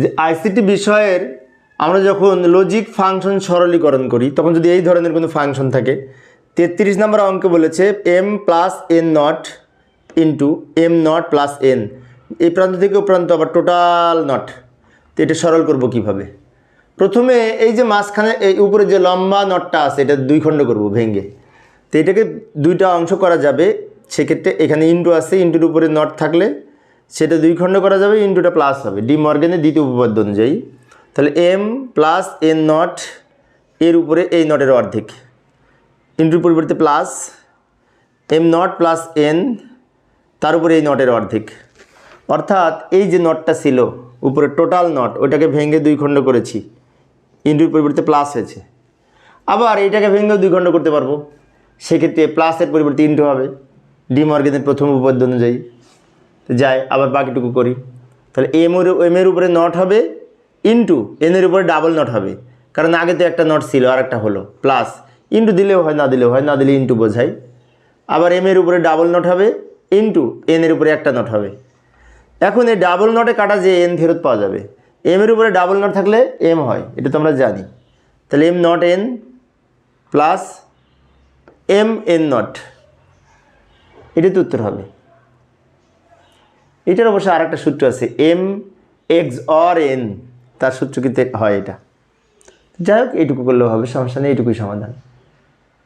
যে আইসিটি বিষয়ের আমরা যখন লজিক ফাংশন সরলীকরণ করি, তখন যদি এই ধরনের কোনো ফাংশন থাকে, তেত্রিশ নম্বর অঙ্কে বলেছে M plus N naught into M naught plus N এই প্রান্ত থেকে ও প্রান্ত আবার টোটাল নট তো এটা সরল করব কীভাবে? প্রথমে এই যে মাঝখানে এই উপরে যে লম্বা নটটা আছে, এটা দুই খণ্ড করব ভেঙে তো এটাকে দুইটা অংশ করা যাবে, সেক্ষেত্রে এখানে ইন্টু আছে ইন্টুর উপরে নট থাকলে সেটা দুই খণ্ড করা যাবে ইন্টুটা প্লাস হবে। ডি মর্গেনের দ্বিতীয় উপপাদ্য অনুযায়ী। তাহলে এম প্লাস এন নট এর উপরে এই নটের অর্ধেক। ইন্টুর পরিবর্তে plus M naught plus N তার উপরে এই নটের অর্ধেক। অর্থাৎ এই যে নটটা ছিল, উপরে টোটাল নট ওইটাকে ভেঙে দুই খণ্ড করেছি। ইন্টুর পরিবর্তে প্লাস হয়েছে। আবার এইটাকে ভেঙেও দুই খণ্ড করতে পারব। সেক্ষেত্রে প্লাসের পরিবর্তে ইন্টু হবে। ডি মর্গেনের প্রথম উপপাদ্য অনুযায়ী। তো যাই, আবার বাকিটুকু করি। তাহলে এম এর এম এর উপরে নট হবে ইন্টু এন এর উপরে ডাবল নট হবে। কারণ আগে তো একটা নট ছিল আর একটা হলো প্লাস ইন্টু দিলেও হয়, না দিলেও হয়, না দিলে ইন্টু বোঝাই। আবার এম এর উপরে ডাবল নট হবে ইন্টু এন এর উপরে একটা নট হবে। এখন এই ডাবল নটে কাটা যে এন ফেরত পাওয়া যাবে। এম এর উপরে ডাবল নট থাকলে এম হয়, এটা তো আমরা জানি। তাহলে M naught N plus M N naught এটা তো উত্তর হবে। এটার অবশ্য আর একটা সূত্র আছে এম এক্স অর এন তার সূত্র কিন্তু হয় এটা। যাই হোক, এইটুকু করলেও হবে, সমস্যা নেই এটুকুই সমাধান।